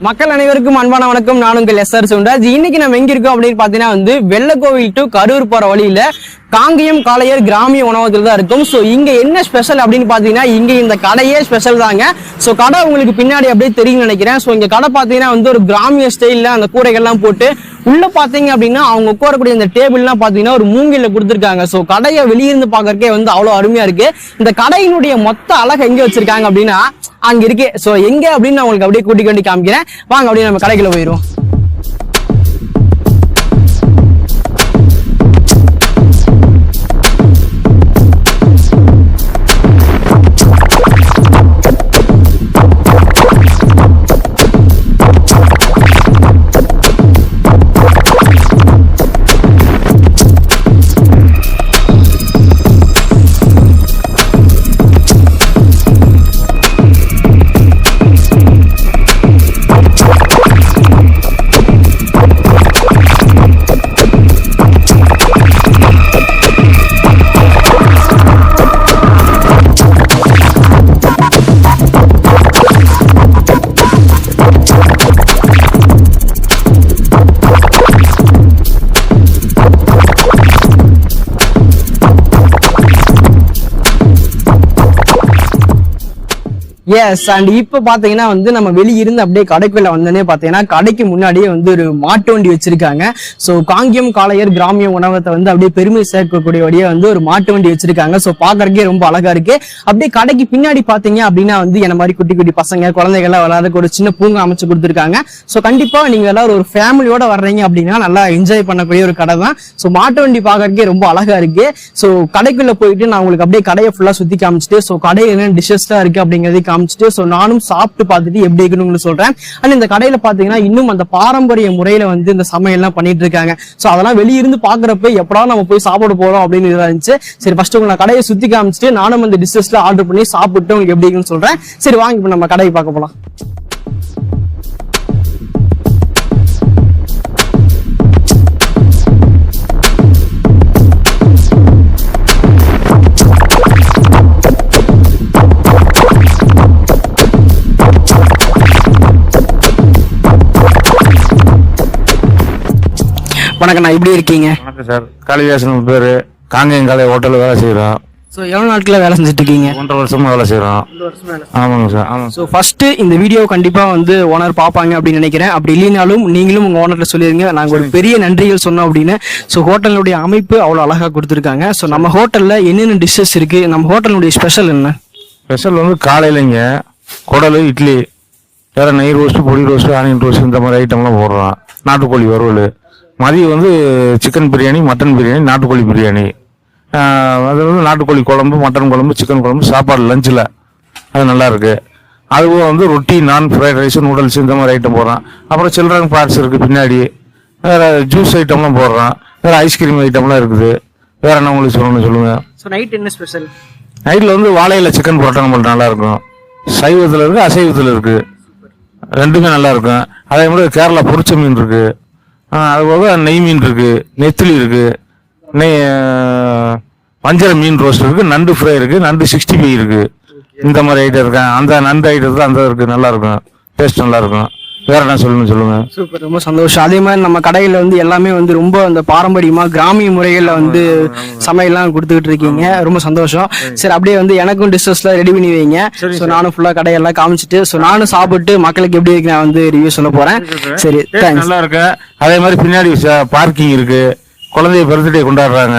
மக்கள் அனைவருக்கும் அன்பான வணக்கம். நான் உங்கள் எஸ் ஆர் சுண்டராஜ் இன்னைக்கு நம்ம எங்க இருக்கோம் அப்படின்னு பாத்தீங்கன்னா வந்து வெள்ளக்கோவில் டு கரூர் போற வழியில காங்கேயம் காளையர் கிராமிய உணவகத்தில் தான் இருக்கும். ஸோ இங்கே என்ன ஸ்பெஷல் அப்படின்னு பார்த்தீங்கன்னா இங்கே இந்த கடையே ஸ்பெஷல் தாங்க. ஸோ கடை உங்களுக்கு பின்னாடி அப்படியே தெரியும் நினைக்கிறேன். ஸோ இங்கே கடை பார்த்தீங்கன்னா வந்து ஒரு கிராமிய ஸ்டைலில் அந்த கூரைகள்லாம் போட்டு உள்ளே பார்த்தீங்க அப்படின்னா அவங்க உட்காரக்கூடிய இந்த டேபிள்லாம் பார்த்தீங்கன்னா ஒரு மூங்கில கொடுத்துருக்காங்க. ஸோ கடையை வெளியிருந்து பார்க்கறக்கே வந்து அவ்வளோ அருமையாக இருக்குது இந்த கடையினுடைய மொத்த அழகை எங்கே வச்சுருக்காங்க அப்படின்னா அங்கே இருக்கு. ஸோ எங்கே அப்படின்னு நான் உங்களுக்கு அப்படியே கூட்டி கொண்டு காமிக்கிறேன். வாங்க அப்படியே நம்ம கடைக்குள்ள போயிடுவோம். எஸ் அண்ட் இப்போ பாத்தீங்கன்னா வந்து நம்ம வெளியிருந்து அப்படியே கடைக்குள்ள வந்தோடனே பாத்தீங்கன்னா கடைக்கு முன்னாடியே வந்து ஒரு மாட்டு வண்டி வச்சிருக்காங்க. ஸோ காங்கியம் காளையர் கிராமிய உணவகத்தை வந்து அப்படியே பெருமை சேர்க்கக்கூடிய வழியே வந்து ஒரு மாட்டு வண்டி வச்சிருக்காங்க. ஸோ பாக்குறதுக்கே ரொம்ப அழகா இருக்கு. அப்படியே கடைக்கு பின்னாடி பாத்தீங்க அப்படின்னா வந்து என்ன மாதிரி குட்டி குட்டி பசங்க குழந்தைகள்லாம் விளையாடுறதுக்கு ஒரு சின்ன பூங்கா அமைச்சு கொடுத்துருக்காங்க. ஸோ கண்டிப்பா நீங்க எல்லாரும் ஒரு ஃபேமிலியோட வர்றீங்க அப்படின்னா நல்லா என்ஜாய் பண்ணக்கூடிய ஒரு கடை தான். ஸோ மாட்டு வண்டி பாக்குறதுக்கே ரொம்ப அழகா இருக்கு. ஸோ கடைக்குள்ள போயிட்டு நான் உங்களுக்கு அப்படியே கடையை ஃபுல்லா சுத்தி காமிச்சிட்டு ஸோ கடை என்ன டிஷ்ஷஸ்லாம் இருக்கு அப்படிங்கறதையும் காமிச்சிட்டு ஸோ நானும் சாப்பிட்டு பார்த்துட்டு எப்படி இருக்கணும்னு சொல்றேன். அண்ட் இந்த கடையில பாத்தீங்கன்னா இன்னும் அந்த பாரம்பரிய முறையில வந்து இந்த சமையல்லாம் பண்ணிட்டு இருக்காங்க. ஸோ அதெல்லாம் வெளியிருந்து பாக்குறப்ப எப்படா நம்ம போய் சாப்பிட போறோம் அப்படின்னு இருந்துச்சு. சரி ஃபர்ஸ்ட் உங்களை கடையை சுத்தி காமிச்சிட்டு நானும் அந்த டிஷ்ஷஸ்ல ஆர்டர் பண்ணி சாப்பிட்டு உங்களுக்கு எப்படி இருக்குன்னு சொல்றேன். சரி வாங்க இப்போ நம்ம கடையை பார்க்க போலாம். வணக்கம் நான் எப்படி இருக்கீங்க? வணக்கம் சார். காளிதாசன் பேர். காங்கேயம் காலை ஹோட்டலில் வேலை செய்கிறோம் ஸோ எவ்வளவு நாட்களா வேலை செஞ்சுட்டு இருக்கீங்க ஒன்றரை வருஷமா வேலை செய்கிறோம் ஆமாங்க சார் ஆமாங்க ஸோ ஃபர்ஸ்ட் இந்த வீடியோ கண்டிப்பா வந்து ஓனர் பார்ப்பாங்க அப்படின்னு நினைக்கிறேன். அப்படி இல்லைனாலும் நீங்களும் உங்க ஓனர்ல சொல்லிருங்க. நாங்க ஒரு பெரிய நன்றிகள் சொன்னோம் அப்படின்னு. ஸோ ஹோட்டலுடைய அமைப்பு அவ்வளோ அழகா கொடுத்துருக்காங்க. ஸோ நம்ம ஹோட்டல்ல என்னென்ன டிஷ்ஷஸ் இருக்கு? நம்ம ஹோட்டலுடைய ஸ்பெஷல் என்ன? ஸ்பெஷல் வந்து காலையிலங்க குடல் இட்லி வேறு நெய் ரோஸ்ட்டு பொடி ரோஸ்ட்டு ஆனியன் ரோஸ்ட் இந்த மாதிரி ஐட்டம்லாம் போடுறோம். நாட்டுக்கோழி வறுவல். மதியம் வந்து சிக்கன் பிரியாணி மட்டன் பிரியாணி நாட்டுக்கோழி பிரியாணி. அது வந்து நாட்டுக்கோழி குழம்பு மட்டன் குழம்பு சிக்கன் குழம்பு சாப்பாடு லஞ்சில் அது நல்லா இருக்கு. அதுபோக வந்து ரொட்டி நான் ஃப்ரைட் ரைஸ் நூடுல்ஸ் இந்த மாதிரி ஐட்டம் போடுறோம் அப்புறம் சில்ட்ரன் பார்ட்ஸ் இருக்குது பின்னாடி. வேறு ஜூஸ் ஐட்டம்லாம் போடுறோம் வேறு ஐஸ்கிரீம் ஐட்டம்லாம் இருக்குது. வேறு என்ன உங்களுக்கு சொல்லணும்னு சொல்லுங்கள் ஸோ நைட் என்ன ஸ்பெஷல் நைட்டில் வந்து வாழையில சிக்கன் புரோட்டா நம்மளுக்கு நல்லா இருக்கும். சைவத்தில் இருக்கு அசைவத்தில் இருக்கு. ரெண்டுமே நல்லா இருக்கும். அதே மாதிரி கேரளா பொரிச்ச மீன் இருக்கு. ஆ, அது போக நெய் மீன் இருக்குது நெத்திலி இருக்குது நெய் வஞ்சர மீன் ரோஸ்ட் இருக்குது நண்டு ஃப்ரை இருக்குது நண்டு சிக்ஸ்டி ஃபைவ் இருக்குது இந்த மாதிரி ஐட்டம் இருக்கேன் அந்த நண்டு ஐட்டத்தில் அந்த இருக்குது நல்லாயிருக்கும் டேஸ்ட் நல்லாயிருக்கும் வேற என்ன சொல்லணும்னு சொல்லுங்க? சூப்பர் ரொம்ப சந்தோஷம். அதே மாதிரி நம்ம கடையில வந்து எல்லாமே வந்து ரொம்ப அந்த பாரம்பரியமா கிராமிய முறைகள்ல வந்து சமையல்லாம் கொடுத்துக்கிட்டு இருக்கீங்க. ரொம்ப சந்தோஷம். சரி. அப்படியே வந்து எனக்கும் டிஷ்ஷஸ்லாம் ரெடி பண்ணி வைங்க. ஸோ நானும் ஃபுல்லா கடையெல்லாம் காமிச்சிட்டு ஸோ நானும் சாப்பிட்டு மக்களுக்கு எப்படி இருக்கு நான் வந்து ரிவ்யூ சொல்ல போறேன். சரி தேங்க்ஸ் நல்லா இருக்கு. அதே மாதிரி பின்னாடி பார்க்கிங் இருக்கு. குழந்தைய பர்த்டே கொண்டாடுறாங்க.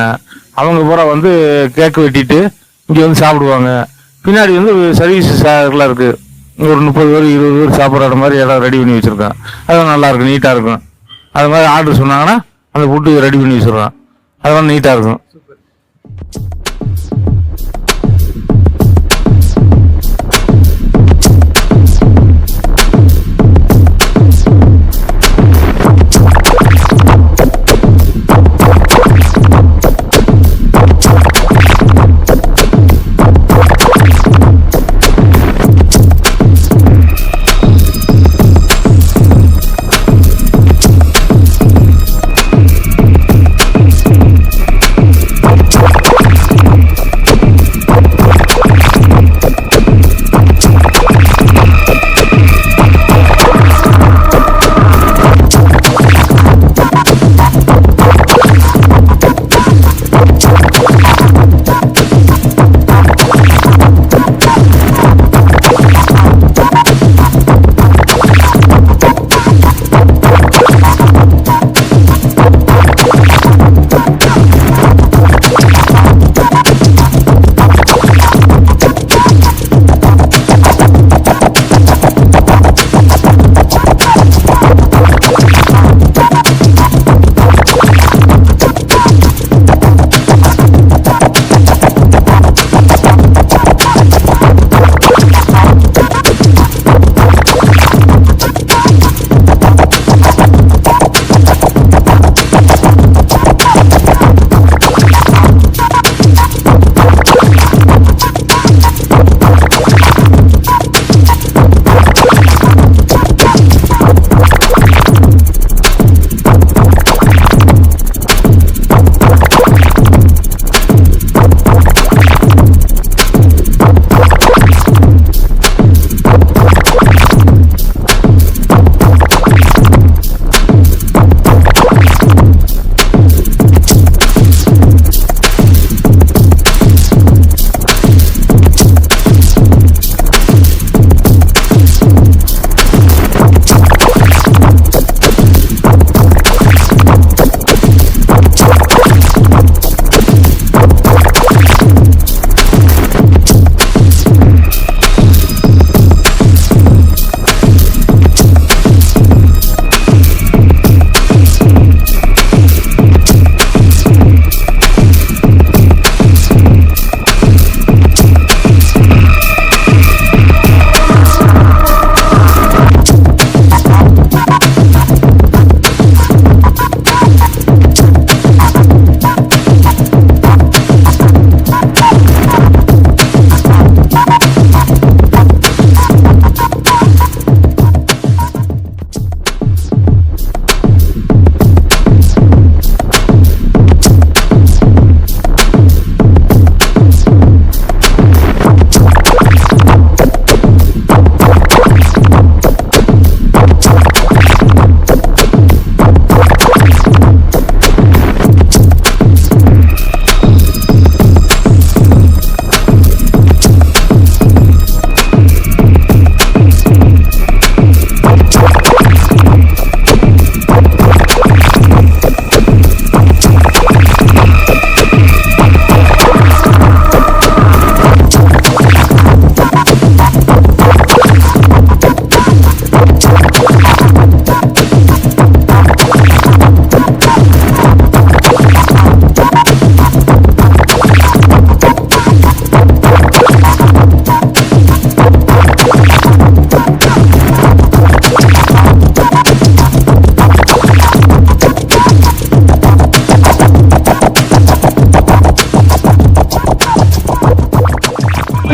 அவங்க பூரா வந்து கேக் வெட்டிட்டு இங்க வந்து சாப்பிடுவாங்க. பின்னாடி வந்து சர்வீஸ் எல்லாம் இருக்கு. ஒரு முப்பது பேர் இருபது பேர் சாப்பிட்ற மாதிரி இடம் ரெடி பண்ணி வச்சுருக்கேன். அதெல்லாம் நல்லாயிருக்கும் நீட்டாக இருக்கும். அது மாதிரி ஆர்டர் சொன்னாங்கன்னா அந்த ஃபுட்டு ரெடி பண்ணி வச்சிடுறோம் அதெல்லாம் நீட்டாக இருக்கும்.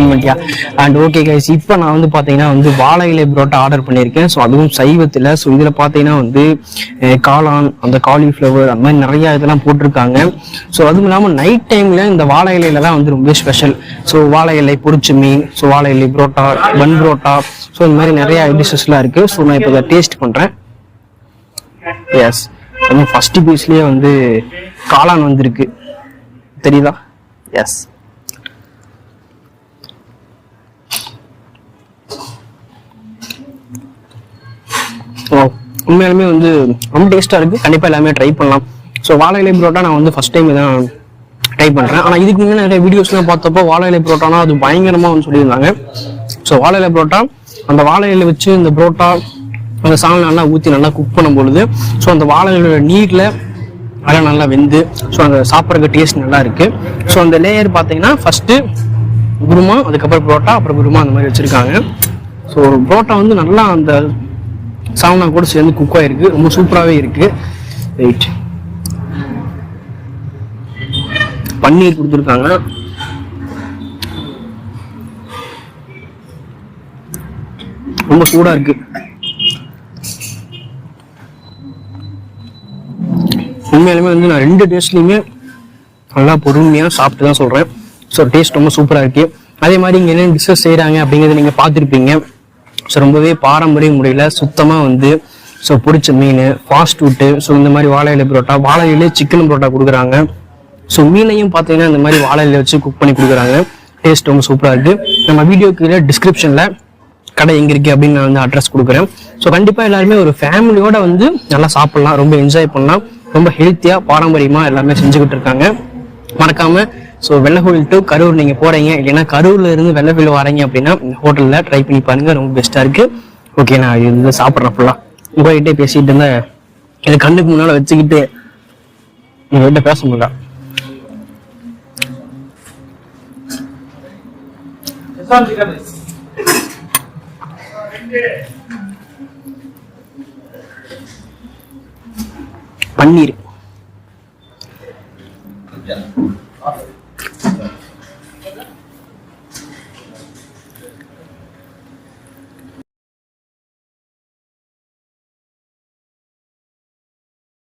பண்ணிட்டியா அண்ட் ஓகே கைஸ் இப்போ நான் வந்து பார்த்தீங்கன்னா வந்து வாழை இலை புரோட்டா ஆர்டர் பண்ணியிருக்கேன் ஸோ அதுவும் சைவத்தில். ஸோ இதில் பார்த்தீங்கன்னா வந்து காளான் அந்த காலிஃப்ளவர் அந்த மாதிரி நிறைய இதெல்லாம் போட்டிருக்காங்க. ஸோ அதுவும் இல்லாமல் நைட் டைமில் இந்த வாழை இலையில தான் வந்து ரொம்ப ஸ்பெஷல் ஸோ வாழை இலை பொரிச்சு மீன் ஸோ வாழை இலை புரோட்டா பன் புரோட்டா ஸோ இந்த மாதிரி நிறைய டிஷ்ஷஸ்லாம் இருக்குது ஸோ நான் இப்போ இதை டேஸ்ட் பண்ணுறேன் எஸ் அதுவும் ஃபர்ஸ்ட் பீஸ்லயே வந்து காளான் வந்திருக்கு. தெரியுதா? எஸ் உண்மையாலுமே வந்து ரொம்ப டேஸ்ட்டாக இருக்குது கண்டிப்பாக எல்லாமே ட்ரை பண்ணலாம். ஸோ வாழை இலை புரோட்டா நான் வந்து ஃபர்ஸ்ட் டைம் தான் ட்ரை பண்ணுறேன் ஆனால் இதுக்கு முன்னாடி நிறைய வீடியோஸ்லாம் பார்த்தப்போ வாழை இலை புரோட்டானா அது பயங்கரமாக வந்து சொல்லியிருந்தாங்க. ஸோ வாழை இலை புரோட்டா அந்த வாழை இலை வச்சு இந்த புரோட்டா அந்த சாணம் நல்லா ஊற்றி நல்லா குக் பண்ணும் பொழுது ஸோ அந்த வாழை இலையோட நீட்டில் அதெல்லாம் நல்லா வெந்து ஸோ அந்த சாப்பிட்றதுக்கு டேஸ்ட் நல்லா இருக்கு. ஸோ அந்த லேயர் பார்த்தீங்கன்னா ஃபர்ஸ்ட்டு குருமா அதுக்கப்புறம் புரோட்டா அப்புறம் குருமா அந்த மாதிரி வச்சுருக்காங்க. ஸோ புரோட்டா வந்து நல்லா அந்த சால்னா கூட சேர்ந்து குக் ஆயிருக்கு. ரொம்ப சூப்பராகவே இருக்கு. ரைட் பன்னீர் கொடுத்துருக்காங்க. ரொம்ப சூடாக இருக்கு. உண்மையாலுமே வந்து நான் ரெண்டு டேஸ்ட்லையுமே நல்லா பொறுமையாக சாப்பிட்டு தான் சொல்கிறேன் ஸோ டேஸ்ட் ரொம்ப சூப்பராக இருக்கு. அதே மாதிரி இங்கே என்னென்ன டிஷ்ஷஸ் செய்கிறாங்க அப்படிங்கிறத நீங்கள் பார்த்துருப்பீங்க. ஸோ ரொம்பவே பாரம்பரிய முறையில் சுத்தமாக வந்து ஸோ பிடிச்ச மீன் ஃபாஸ்ட் ஃபுட்டு ஸோ இந்த மாதிரி வாழை இலை புரோட்டா வாழை இலையே சிக்கன் புரோட்டா கொடுக்குறாங்க. ஸோ மீனையும் பார்த்தீங்கன்னா இந்த மாதிரி வாழை இலையை வச்சு குக் பண்ணி கொடுக்குறாங்க. டேஸ்ட் ரொம்ப சூப்பராக இருக்குது நம்ம வீடியோ கீழே டிஸ்கிரிப்ஷனில் கடை எங்கே இருக்கு அப்படின்னு நான் வந்து அட்ரஸ் கொடுக்குறேன். ஸோ கண்டிப்பாக எல்லாருமே ஒரு ஃபேமிலியோட வந்து நல்லா சாப்பிட்லாம் ரொம்ப என்ஜாய் பண்ணலாம். ரொம்ப ஹெல்த்தியாக பாரம்பரியமாக எல்லாமே செஞ்சுக்கிட்டு இருக்காங்க. மறக்காம. ஸோ வெள்ளக்கோவில் டு கரூர் நீங்க போறீங்க. இல்லைன்னா கரூர்ல இருந்து வெள்ளக்கோவில் வரீங்க அப்படின்னா ஹோட்டல்ல ட்ரை பண்ணி பாருங்க. ரொம்ப பெஸ்டா இருக்கு. ஓகே நான் இது சாப்பிட்றேன் ஃபுல்லா உங்ககிட்டே பேசிட்டு இருந்தேன் இது கண்ணுக்கு முன்னால வச்சுக்கிட்டு உங்ககிட்ட பேச முடியல. பன்னீர்.